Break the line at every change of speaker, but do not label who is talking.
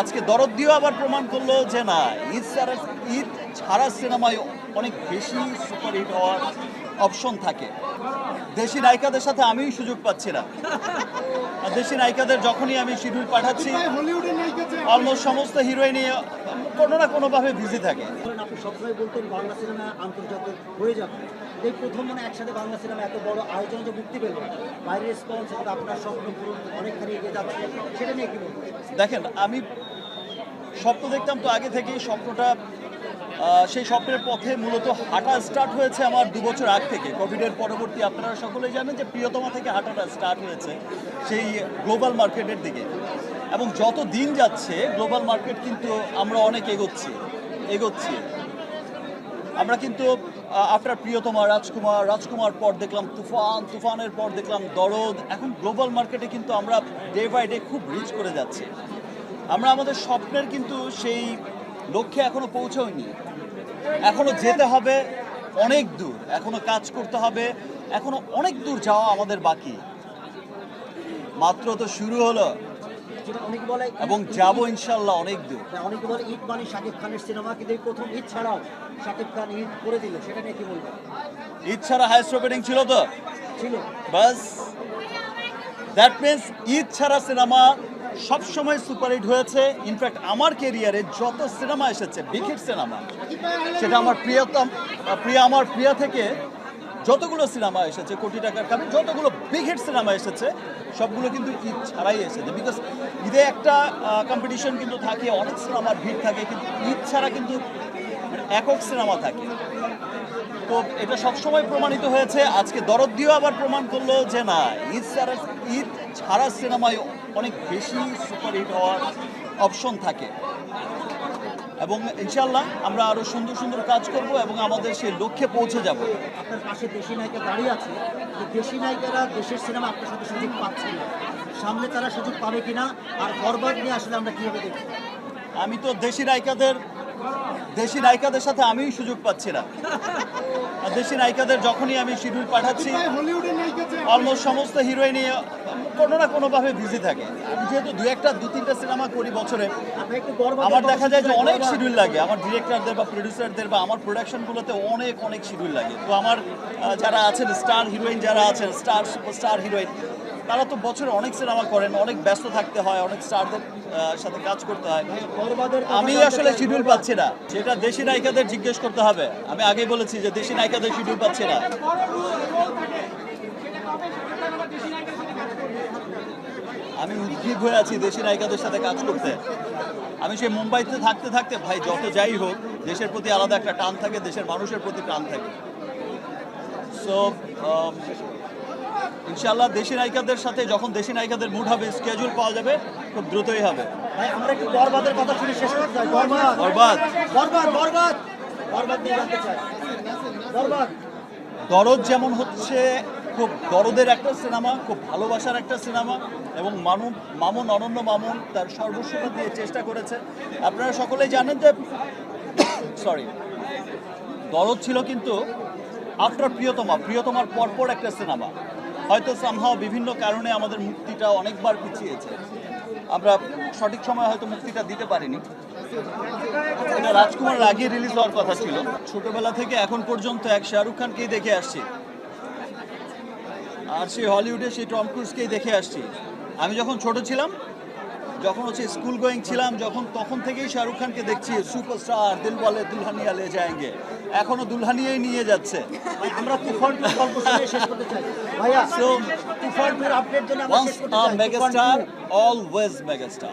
আজকে দরদ দিয়েও আবার প্রমাণ করল যে না ঈদ ছাড়া ঈদ ছাড়া সিনেমায় অনেক বেশি সুপারহিট হওয়ার অপশন থাকে। দেশি নায়িকাদের সাথে আমিই সুযোগ পাচ্ছি না। দেশি নায়িকাদের যখনই আমি শিডিউল পাঠাচ্ছি অলমোস্ট সমস্ত হিরোইনই কোনো না কোনোভাবে বিজি থাকে।
সবসময় বলতেন বাংলা সিনেমা আন্তর্জাতিক হয়ে যাবে। এই প্রথম মানে একসাথে বাংলা সিনেমা এত বড় আয়োজন যে মুক্তি পেল বাইরের রেসপন্স আপনার স্বপ্ন পূরণ অনেকখানি এগিয়ে যাচ্ছে। সেটা নিয়ে কি
দেখেন আমি স্বপ্ন দেখতাম তো আগে থেকেই স্বপ্নটা সেই স্বপ্নের পথে মূলত হাঁটা স্টার্ট হয়েছে আমার দু বছর আগ থেকে। কোভিডের পরবর্তী আপনারা সকলেই জানেন যে প্রিয়তমা থেকে হাঁটাটা স্টার্ট হয়েছে সেই গ্লোবাল মার্কেটের দিকে। এবং যত দিন যাচ্ছে গ্লোবাল মার্কেট কিন্তু আমরা অনেক এগোচ্ছি এগোচ্ছি। আমরা কিন্তু আফটার প্রিয়তমা, রাজকুমার রাজকুমার পর দেখলাম তুফান, তুফানের পর দেখলাম দরদ। এখন গ্লোবাল মার্কেটে কিন্তু আমরা ডে বাই ডে খুব রিচ করে যাচ্ছি। আমরা আমাদের স্বপ্নের কিন্তু সেই লক্ষ্যে এখনও পৌঁছাইনি এখনও যেতে হবে অনেক দূর এখনও কাজ করতে হবে এখনও অনেক দূর যাওয়া আমাদের বাকি। মাত্র তো শুরু হলো। এবং যাব ইনশাল্লাহ অনেক দূর।
হ্যাঁ, অনেকে বলে ঈদ মানে শাকিব খানের সিনেমা কিন্তু প্রথম ঈদ ছাড়াও শাকিব খান ঈদ করে দিল সেটা নিয়ে কি বলবেন?
ঈদ ছাড়া হাইস্ট ওপেনিং ছিল তো?
ছিল।
বাস। দ্যাট মিনস ঈদ ছাড়া সিনেমা সবসময় সুপারহিট হয়েছে। ইনফ্যাক্ট আমার কেরিয়ারে যত সিনেমা এসেছে বিগ হিট সিনেমা, সেটা আমার প্রিয়তম, প্রিয়া, আমার প্রিয়া থেকে যতগুলো সিনেমা এসেছে, কোটি টাকার কামে যতগুলো বিগ হিট সিনেমা এসেছে, সবগুলো কিন্তু ঈদ ছাড়াই এসেছে। বিকজ ঈদে একটা কম্পিটিশন কিন্তু থাকে, অনেক সিনেমার ভিড় থাকে, কিন্তু ঈদ ছাড়া কিন্তু একক সিনেমা থাকে। তো এটা সবসময় প্রমাণিত হয়েছে। আজকে দরদ দিয়েও আবার প্রমাণ করল যে না, ঈদ ছাড়া ঈদ ছাড়া সিনেমায় অনেক বেশি সুপারহিট হওয়ার অপশন থাকে। এবং ইনশাল্লাহ আমরা আরও সুন্দর সুন্দর কাজ করব এবং আমাদের সেই লক্ষ্যে পৌঁছে যাব।
আপনার পাশে দেশি নায়িকা দাঁড়িয়ে আছে। যে দেশি নায়িকারা দেশের সিনেমা আপনার সাথে সুযোগ পাচ্ছে না। সামনে তারা সুযোগ পাবে কিনা আর বরবাদ নিয়ে আসলে আমরা কীভাবে দেখি
আমি তো দেশি নায়িকাদের দেশি নায়িকাদের সাথে আমিই সুযোগ পাচ্ছি না। দেশি নায়িকাদের যখনই আমি শিডিউল পাঠাচ্ছি অলমোস্ট সমস্ত হিরোইনই কোনো না কোনোভাবে বিজি থাকে। আমি যেহেতু দু একটা, দু তিনটা সিনেমা করি বছরে, আমার দেখা যায় যে অনেক শিডিউল লাগে। আমার ডিরেক্টরদের বা প্রডিউসারদের বা আমার প্রোডাকশনগুলোতে অনেক অনেক শিডিউল লাগে। তো আমার যারা আছেন স্টার হিরোইন যারা আছেন স্টার সুপারস্টার হিরোইন তারা তো বছরে অনেক সিনেমা করেন অনেক ব্যস্ত থাকতে হয় অনেক স্টারদের সাথে কাজ করতে হয়। আমি আসলে শিডিউল পাচ্ছি না। সেটা দেশি নায়িকাদের জিজ্ঞেস করতে হবে। আমি আগেই বলেছি যে দেশি নায়িকাদের শিডিউল পাচ্ছি না। আমি উদ্গ্রীব হয়ে আছি দেশি নায়িকাদের সাথে কাজ করতে। আমি সেই মুম্বাইতে থাকতে থাকতে ভাই যত যাই হোক দেশের প্রতি আলাদা একটা টান থাকে দেশের মানুষের প্রতি টান থাকে। সো ইনশাল্লাহ দেশি নায়িকাদের সাথে যখন দেশি নায়িকাদের মুড হবে স্কেজুল পাওয়া যাবে খুব দ্রুতই হবে।
আমরা একটু বরবাদের কথা শুনে শেষ করতে চাই। বরবাদ।
বরবাদ।
বরবাদ বরবাদ। বরবাদ নিয়ে জানতে চাই। বরবাদ।
দরদ যেমন হচ্ছে খুব দরদের একটা সিনেমা খুব ভালোবাসার একটা সিনেমা এবং মামুন মামুন অনন্য মামুন তার সর্বস্বতা দিয়ে চেষ্টা করেছে। আপনারা সকলেই জানেন যে সরি দরদ ছিল কিন্তু আফটার প্রিয়তমা প্রিয়তমার পরপর একটা সিনেমা। হয়তো সামহাও বিভিন্ন কারণে আমাদের মুক্তিটা অনেকবার পিছিয়েছে। আমরা সঠিক সময় হয়তো মুক্তিটা দিতে পারিনি। এটা রাজকুমার আগে রিলিজ হওয়ার কথা ছিল। ছোটবেলা থেকে এখন পর্যন্ত এক শাহরুখ খানকেই দেখে আসছি। আর সেই হলিউডে সেই টম ক্রুজকেই দেখে আসছি। আমি যখন ছোট ছিলাম যখন হচ্ছে স্কুল গোয়িং ছিলাম যখন তখন থেকেই শাহরুখ খানকে দেখছি সুপারস্টার দিল বলে দুলহানিয়া লে যায়গে। এখনও দুলহানিয়াই নিয়ে যাচ্ছে।
আমরা তুফান তুফান গল্প শেষ করতে চাই। ভাইয়া
সো
তুফান টুর আপডেট জন্য আমরা শেষ করতে চাই।
Megastar always megastar